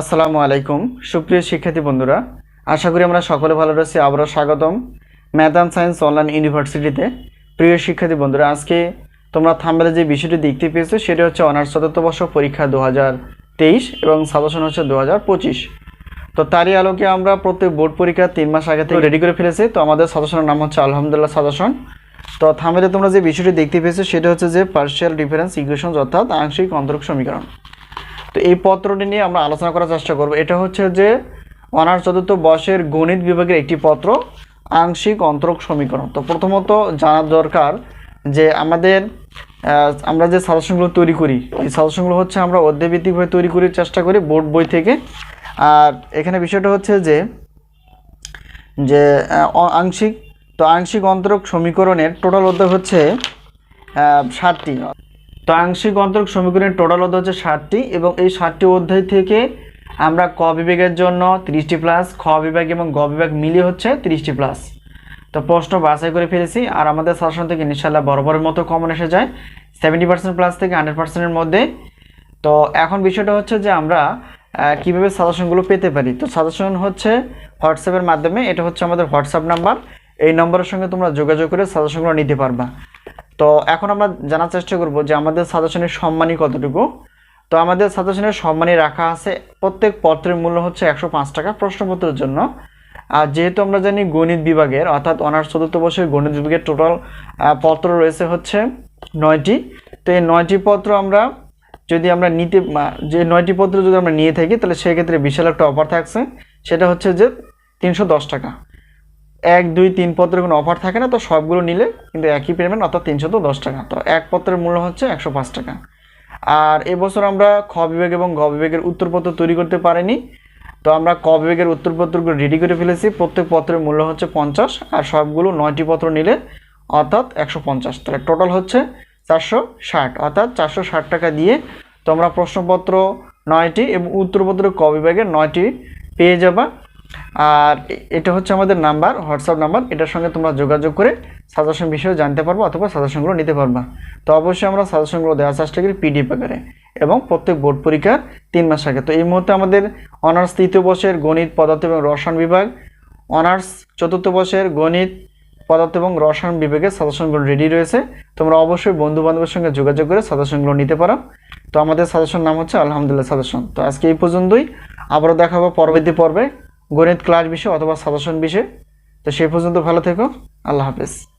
আসসালামু আলাইকুম। সুপ্রিয় শিক্ষার্থী বন্ধুরা, আশা করি আমরা সকলে ভালো রয়েছি। আবারও স্বাগতম ম্যাথ সায়েন্স অনলাইন ইউনিভার্সিটিতে। প্রিয় শিক্ষার্থী বন্ধুরা, আজকে তোমরা থাম্বেলে যে বিষয়টি দেখতে পেয়েছ, সেটা হচ্ছে অনার্স চতুর্থ বর্ষ পরীক্ষা দু এবং সাজেশন হচ্ছে দু তো তারই আলোকে আমরা প্রত্যেক বোর্ড পরীক্ষা তিন মাস আগে থেকে রেডি করে ফেলেছি। তো আমাদের সাজেশনের নাম হচ্ছে আলহামদুলিল্লাহ সাজেশন। তো থাম্বেলে তোমরা যে বিষয়টি দেখতে পেয়েছ, সেটা হচ্ছে যে পার্সিয়াল ডিফারেন্স ইকুয়েশন অর্থাৎ আংশিক অন্তরক সমীকরণ। তো এই পত্রটি নিয়ে আমরা আলোচনা করার চেষ্টা করব। এটা হচ্ছে যে অনার্স চতুর্থ বর্ষের গণিত বিভাগের একটি পত্র, আংশিক অন্তরক সমীকরণ। তো প্রথমত জানার দরকার যে আমাদের আমরা যে সাজেশনগুলো তৈরি করি, এই সাজেশনগুলো হচ্ছে আমরা অধ্যায়ভিত্তিকভাবে তৈরি করার চেষ্টা করি বোর্ড বই থেকে। আর এখানে বিষয়টা হচ্ছে যে যে আংশিক, তো আংশিক অন্তরক সমীকরণের টোটাল অধ্যায় হচ্ছে ষাটটি। তো আংশিক অন্তরক সমীকরণের টোটাল অধ্যায় হচ্ছে ষাটটি এবং এই ষাটটি অধ্যায় থেকে আমরা ক বিভাগের জন্য তিরিশটি প্লাস খ বিভাগ এবং গ বিভাগ মিলিয়ে হচ্ছে তিরিশটি প্লাস তো প্রশ্ন বাছাই করে ফেলেছি, আর আমাদের শাসন থেকে ইনশাল্লাহ বরাবরের মতো কমন এসে যায়। সেভেন্টি পার্সেন্ট প্লাস থেকে হান্ড্রেড পার্সেন্টের মধ্যে। তো এখন বিষয়টা হচ্ছে যে আমরা কীভাবে সাজেশনগুলো পেতে পারি? তো সাজেশন হচ্ছে হোয়াটসঅ্যাপের মাধ্যমে, এটা হচ্ছে আমাদের হোয়াটসঅ্যাপ নাম্বার এই নম্বরের সঙ্গে তোমরা যোগাযোগ করে সাজেশনগুলো নিতে পারবা। তো এখন আমরা জানার চেষ্টা করব যে আমাদের সাজেশনের সম্মানী কতটুকু? তো আমাদের সাজেশনের সম্মানী রাখা আছে। প্রত্যেক পত্রের মূল্য হচ্ছে একশো পাঁচ টাকা প্রশ্নপত্রের জন্য। আর যেহেতু আমরা জানি গণিত বিভাগের, অর্থাৎ অনার্স চতুর্থ বর্ষের গণিত বিভাগের টোটাল পত্র রয়েছে হচ্ছে নয়টি। তো এই নয়টি পত্র আমরা যদি আমরা নিতে যে নয়টি পত্র যদি আমরা নিয়ে থাকি, তাহলে সেক্ষেত্রে বিশাল একটা অফার থাকছে। সেটা হচ্ছে যে তিনশো দশ টাকা। এক, দুই, তিন পত্রের কোনো অফার থাকে না, তো সবগুলো নিলে কিন্তু একই পেমেন্ট অর্থাৎ তিনশো তো দশ টাকা। তো এক পত্রের মূল্য হচ্ছে একশো পাঁচ টাকা। আর এবছর আমরা খ বিভাগ এবং গ বিভাগের উত্তরপত্র তৈরি করতে পারিনি। তো আমরা ক বিভাগের উত্তরপত্রগুলো রেডি করে ফেলেছি। প্রত্যেক পত্রের মূল্য হচ্ছে পঞ্চাশ, আর সবগুলো নয়টি পত্র নিলে অর্থাৎ একশো পঞ্চাশ। তাহলে টোটাল হচ্ছে চারশো ষাট। অর্থাৎ চারশো ষাট টাকা দিয়ে তোমরা প্রশ্নপত্র নয়টি এবং উত্তরপত্র ক বিভাগের নয়টি পেয়ে যাবা। আর এটা হচ্ছে আমাদের নাম্বার হোয়াটসঅ্যাপ নাম্বার। এটার সঙ্গে তোমরা যোগাযোগ করে সাজেশন বিষয়ে জানতে পারব অথবা সাজেশনগুলো নিতে পারবা। তো অবশ্যই আমরা সাজেশনগুলো দেওয়ার চেষ্টা করি পিডিএফ আকারে এবং প্রত্যেক বোর্ড পরীক্ষার তিন মাস আগে। তো এই মুহূর্তে আমাদের অনার্স তৃতীয় বর্ষের গণিত, পদার্থ এবং রসায়ন বিভাগ, অনার্স চতুর্থ বর্ষের গণিত, পদার্থ এবং রসায়ন বিভাগের সাজেশনগুলো রেডি রয়েছে। তোমরা অবশ্যই বন্ধু বান্ধবের সঙ্গে যোগাযোগ করে সাজেশনগুলো নিতে পারো। তো আমাদের সাজেশন নাম হচ্ছে আলহামদুলিল্লাহ সাজেশন তো আজকে এই পর্যন্তই। আবারও দেখাবো পরবর্তী পর্বে। গণিত ক্লাস বিষয়ে অথবা সাজেশন বিষয়ে। তো সেই পর্যন্ত ভালো থেকো। আল্লাহ হাফেজ।